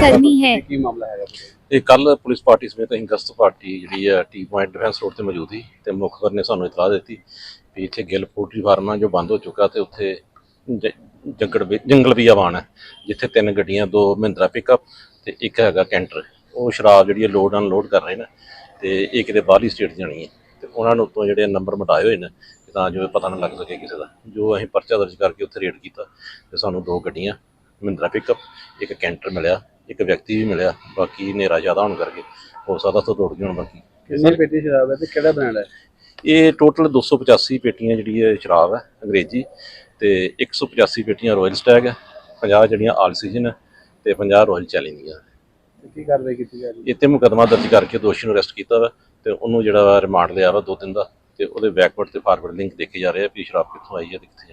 ਕਰਨੀ ਹੈ। ਕੀ ਮਾਮਲਾ ਹੈਗਾ ਇਹ ਕੱਲ ਪੁਲਿਸ ਪਾਰਟੀ ਸਮੇਤ ਅਸੀਂ ਗਸਤ ਪਾਰਟੀ ਜਿਹੜੀ ਹੈ ਟੀ ਪੁਆਇੰਟ ਡਿਫੈਂਸ ਰੋਡ ਤੇ ਮੌਜੂਦ ਸੀ ਤੇ ਮੁੱਖ ਨੇ ਸਾਨੂੰ ਇਤਲਾਹ ਦਿੱਤੀ ਵੀ ਇੱਥੇ ਗਿੱਲ ਪੋਲਟਰੀ ਫਾਰਮ ਜੋ ਬੰਦ ਹੋ ਚੁੱਕਾ ਤੇ ਉੱਥੇ ਜੰਗਲ ਜੰਗਲ ਬਿਆਵਾਨ ਹੈ ਜਿੱਥੇ ਤਿੰਨ ਗੱਡੀਆਂ ਦੋ ਮਹਿੰਦਰਾ ਪਿਕਅਪ ਤੇ ਇੱਕ ਹੈਗਾ ਕੈਂਟਰ। ਉਹ ਸ਼ਰਾਬ ਜਿਹੜੀ ਹੈ ਲੋਡ ਅਨਲੋਡ ਕਰ ਰਹੇ ਨੇ ਤੇ ਇਹ ਕਿਤੇ ਬਾਹਰਲੀ ਸਟੇਟ ਜਾਣੀ ਹੈ ਤੇ ਉਹਨਾਂ ਨੂੰ ਉੱਤੋਂ ਜਿਹੜੇ ਨੰਬਰ ਮਿਟਾਏ ਹੋਏ ਨੇ ਤਾਂ ਜੋ ਪਤਾ ਨਾ ਲੱਗ ਸਕੇ ਕਿਸੇ ਦਾ। ਜੋ ਅਸੀਂ ਪਰਚਾ ਦਰਜ ਕਰਕੇ ਉੱਥੇ ਰੇਡ ਕੀਤਾ ਤੇ ਸਾਨੂੰ ਦੋ ਗੱਡੀਆਂ ਮਹਿੰਦਰਾ ਪਿਕਅਪ ਇੱਕ ਕੈਂਟਰ ਮਿਲਿਆ ਇੱਕ ਵਿਅਕਤੀ ਵੀ ਮਿਲਿਆ ਬਾਕੀ ਹਨੇਰਾ ਜ਼ਿਆਦਾ ਹੋਣ ਕਰਕੇ ਹੋ ਸਕਦਾ ਤੋਂ ਦੌੜ ਹੋਣ ਬਾਕੀ। ਕਿੰਨੀ ਪੇਟੀ ਸ਼ਰਾਬ ਹੈ ਤੇ ਕਿਹੜਾ ਬ੍ਰਾਂਡ ਹੈ? ਇਹ ਟੋਟਲ 285 ਪੇਟੀਆਂ ਜਿਹੜੀ ਹੈ ਸ਼ਰਾਬ ਹੈ ਅੰਗਰੇਜ਼ੀ ਤੇ 185 ਪੇਟੀਆਂ ਰਾਇਲ ਸਟੈਗ ਹੈ 50 ਜਿਹੜੀਆਂ ਆਲ ਸੀਜ਼ਨ ਹੈ ਤੇ 50 ਰਾਇਲ ਚੈਲਿੰਗ ਦੀਆਂ। ਕੀ ਕਾਰਵਾਈ ਕੀਤੀ ਜਾ ਰਹੀ ਹੈ? ਇੱਥੇ ਮੁਕਦਮਾ ਦਰਜ ਕਰਕੇ ਦੋਸ਼ੀ ਨੂੰ ਅਰੈਸਟ ਕੀਤਾ ਵਾ ਤੇ ਉਹਨੂੰ ਜਿਹੜਾ ਰਿਮਾਂਡ ਲਿਆ ਵਾ ਦੋ ਦਿਨ ਦਾ ਤੇ ਉਹਦੇ ਬੈਕਵਰਡ ਤੇ ਫਾਰਵਰਡ ਲਿੰਕ ਦੇਖੇ ਜਾ ਰਹੇ ਆ ਵੀ ਸ਼ਰਾਬ ਕਿੱਥੋਂ ਆਈ ਹੈ ਤੇ ਕਿੱਥੇ